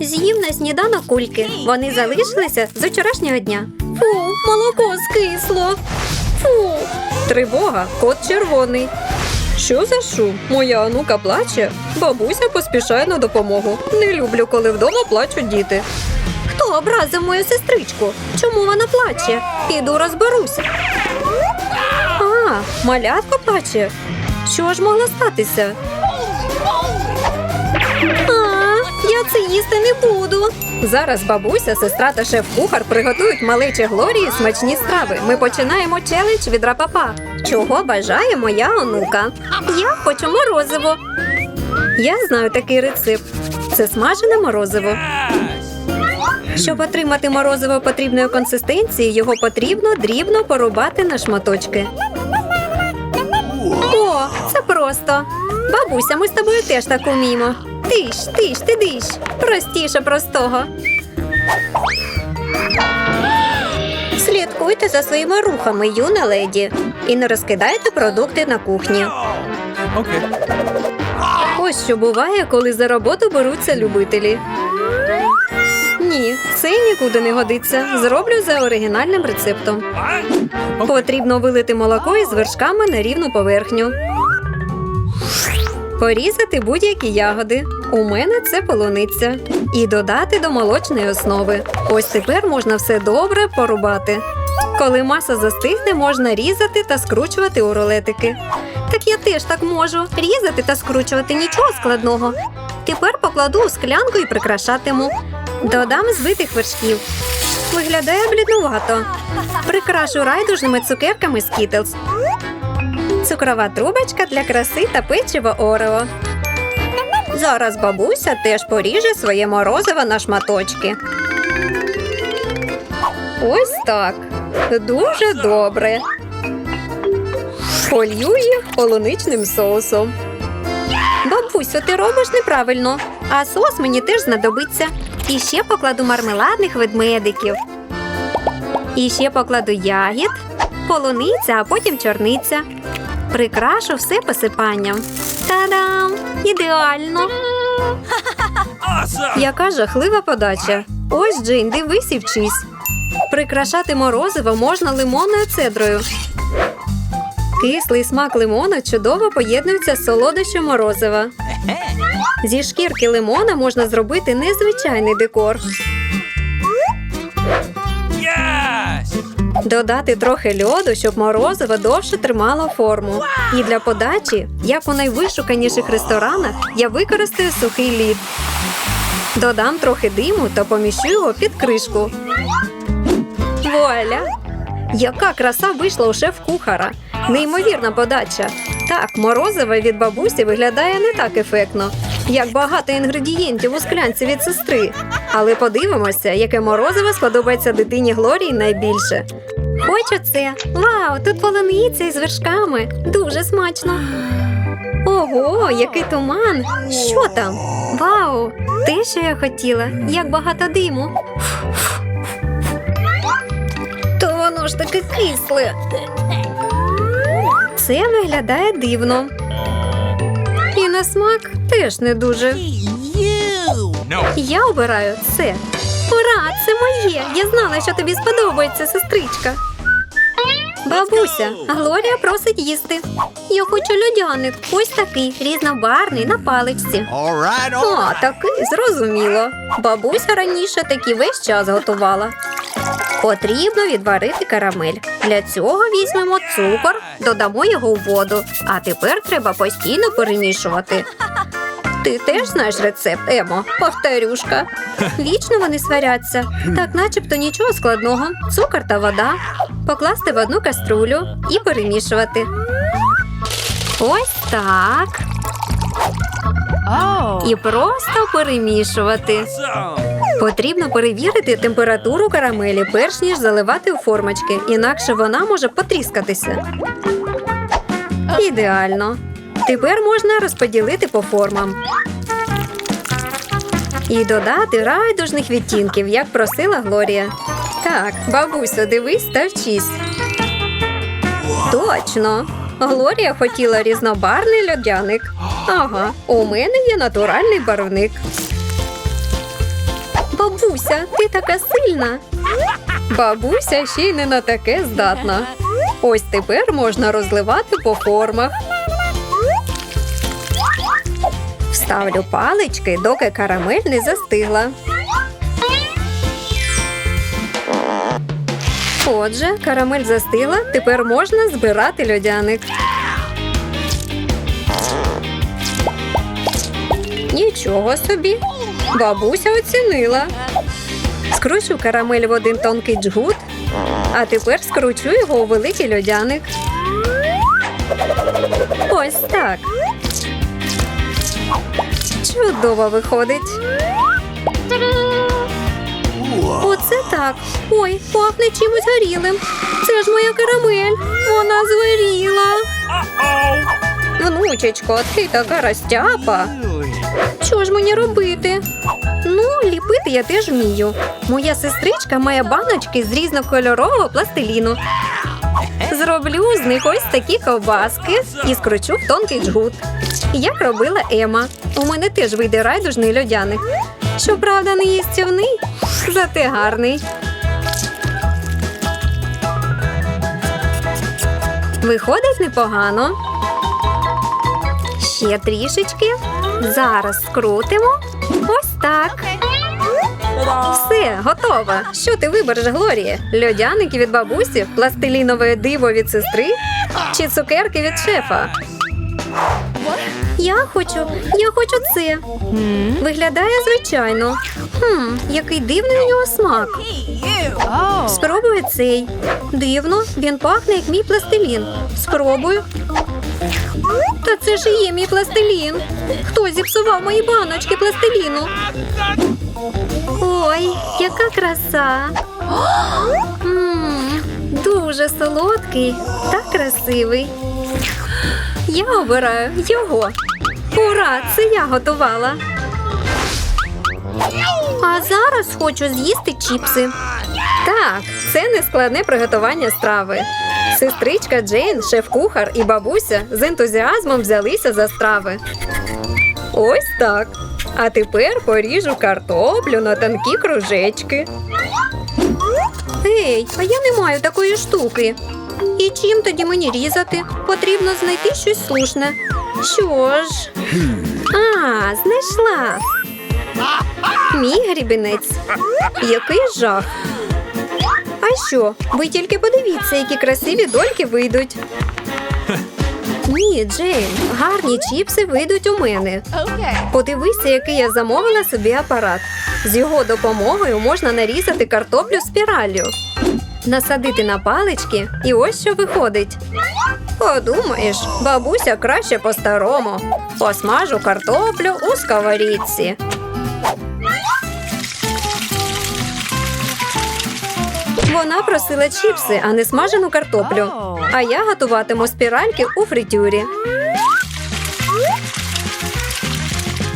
З'їв на сніданок кульки. Вони залишилися з вчорашнього дня. Фу, молоко скисло. Фу. Тривога, кот червоний. Що за шум? Моя онука плаче. Бабуся поспішає на допомогу. Не люблю, коли вдома плачуть діти. Хто образив мою сестричку? Чому вона плаче? Піду розберуся. А, малятко плаче. Що ж могло статися? Я це їсти не буду. Зараз бабуся, сестра та шеф-кухар приготують малечі Глорії смачні страви. Ми починаємо челендж від рапапа. Чого бажає моя онука? Я хочу морозиво. Я знаю такий рецепт. Це смажене морозиво. Щоб отримати морозиво потрібної консистенції, його потрібно дрібно порубати на шматочки. О, це просто. Бабуся, ми з тобою теж так уміємо. Тиш, тиш, ти диш. Простіше простого. Слідкуйте за своїми рухами, юна леді, і не розкидайте продукти на кухні. Okay. Ось що буває, коли за роботу беруться любителі. Ні, це нікуди не годиться. Зроблю за оригінальним рецептом. Потрібно вилити молоко із вершками на рівну поверхню. Порізати будь-які ягоди. У мене це полуниця. І додати до молочної основи. Ось тепер можна все добре порубати. Коли маса застигне, можна різати та скручувати у рулетики. Так я теж так можу. Різати та скручувати нічого складного. Тепер покладу у склянку і прикрашатиму. Додам збитих вершків. Виглядає бліднувато. Прикрашу райдужними цукерками Skittles. Цукрова трубочка для краси та печиво Орео. Зараз бабуся теж поріже своє морозиво на шматочки. Ось так. Дуже добре. Полью їх полуничним соусом. Бабусю, ти робиш неправильно, а соус мені теж знадобиться. І ще покладу мармеладних ведмедиків. І ще покладу ягід, полуниця, а потім чорниця. Прикрашу все посипанням. Та-дам! Ідеально! Яка жахлива подача. Ось Джейн, дивись і вчись. Прикрашати морозиво можна лимонною цедрою. Кислий смак лимона чудово поєднується з солодощем морозива. Зі шкірки лимона можна зробити незвичайний декор. Додати трохи льоду, щоб морозиво довше тримало форму. І для подачі, як у найвишуканіших ресторанах, я використаю сухий лід. Додам трохи диму та поміщу його під кришку. Вуаля! Яка краса вийшла у шеф-кухара! Неймовірна подача. Так, морозиво від бабусі виглядає не так ефектно, як багато інгредієнтів у склянці від сестри. Але подивимося, яке морозиво сподобається дитині Глорії найбільше. Хочу це. Вау, тут полуниця із вершками. Дуже смачно. Ого, який туман! Що там? Вау! Те, що я хотіла, як багато диму. То воно ж таке кисле. Це виглядає дивно. І на смак теж не дуже. Я обираю це. Ура, це моє! Я знала, що тобі сподобається, сестричка. Бабуся, Глорія просить їсти. Я хочу льодяник. Ось такий різнобарний на паличці. All right, all О, такий зрозуміло. Бабуся раніше такі весь час готувала. Потрібно відварити карамель. Для цього візьмемо цукор, додамо його у воду. А тепер треба постійно перемішувати. Ти теж знаєш рецепт, Емо, повторюшка. Вічно вони сваряться. Так, начебто нічого складного. Цукор та вода. Покласти в одну каструлю і перемішувати. Ось так. І просто перемішувати. Потрібно перевірити температуру карамелі, перш ніж заливати у формочки, інакше вона може потріскатися. Ідеально. Тепер можна розподілити по формам. І додати райдужних відтінків, як просила Глорія. Так, бабусю, дивись та вчись. Точно. Глорія хотіла різнобарний льодяник. Ага, у мене є натуральний барвник. бабуся, ти така сильна. Бабуся ще й не на таке здатна. Ось тепер можна розливати по формах. Вставлю палички, доки карамель не застигла. Отже, карамель застигла, тепер можна збирати льодяник. Нічого собі. Бабуся оцінила. Скручу карамель в один тонкий джгут, а тепер скручу його у великий льодяник. Ось так. Чудово виходить. Оце так. Ой, пахне чимось горілим. Це ж моя карамель. Вона згоріла. Внучечко, ти така розтяпа. Що ж мені робити? Ну, ліпити я теж вмію. Моя сестричка має баночки з різнокольорового пластиліну. Зроблю з них ось такі ковбаски і скручу в тонкий джгут. Як робила Ема. У мене теж вийде райдужний льодяник. Щоправда, не їстівний, зате гарний. Виходить непогано. Ще трішечки. Зараз скрутимо. Ось так. Все, готово. Що ти вибереш, Глорія? Льодяники від бабусі, пластилінове диво від сестри чи цукерки від шефа? Я хочу, я хочу це. Виглядає звичайно. Хм, який дивний у нього смак. Спробую цей. Дивно, він пахне як мій пластилін. Спробую. Та це ж є мій пластилін. Хто зіпсував мої баночки пластиліну? Ой, яка краса! Дуже солодкий та красивий. Я обираю його. Ура! Це я готувала. А зараз хочу з'їсти чіпси. Так, це нескладне приготування страви. Сестричка Джейн, шеф-кухар і бабуся з ентузіазмом взялися за страви. Ось так. А тепер поріжу картоплю на тонкі кружечки. Ей, а я не маю такої штуки. І чим тоді мені різати? Потрібно знайти щось слушне. Що ж? А, знайшла. Мій грібінець. Який жах. А що? Ви тільки подивіться, які красиві дольки вийдуть. Ні, Джейн, гарні чіпси вийдуть у мене. Подивися, який я замовила собі апарат. З його допомогою можна нарізати картоплю спіраллю, насадити на палички, і ось що виходить. Подумаєш, бабуся краще по-старому. Посмажу картоплю у сковорідці. Вона просила чіпси, а не смажену картоплю. А я готуватиму спіральки у фритюрі.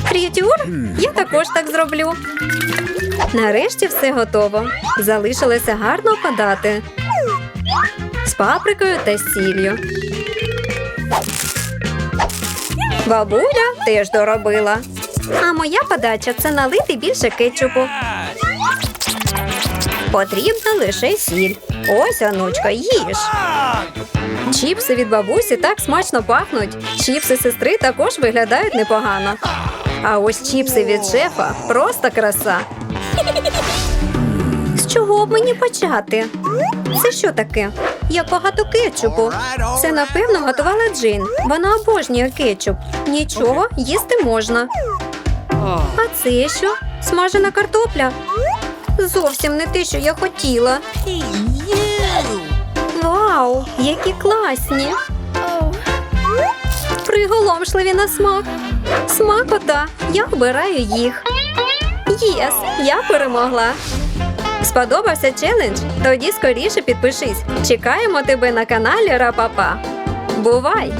Фритюр? Я також так зроблю. Нарешті все готово. Залишилося гарно подати. З паприкою та сіллю. Бабуля теж доробила. А моя подача це налити більше кетчупу. Потрібна лише сіль. Ось, онучка, їж. Чіпси від бабусі так смачно пахнуть. Чіпси сестри також виглядають непогано. А ось чіпси від шефа просто краса. Б мені почати? Це що таке? Як багато кетчупу. Це, напевно, готувала Джин. Вона обожнює кетчуп. Нічого, їсти можна. А це що? Смажена картопля? Зовсім не те, що я хотіла. Вау, які класні! Приголомшливі на смак. Смакота, я обираю їх. Єс, я перемогла. Сподобався челендж? Тоді скоріше підпишись. Чекаємо тебе на каналі Рапапа. Бувай!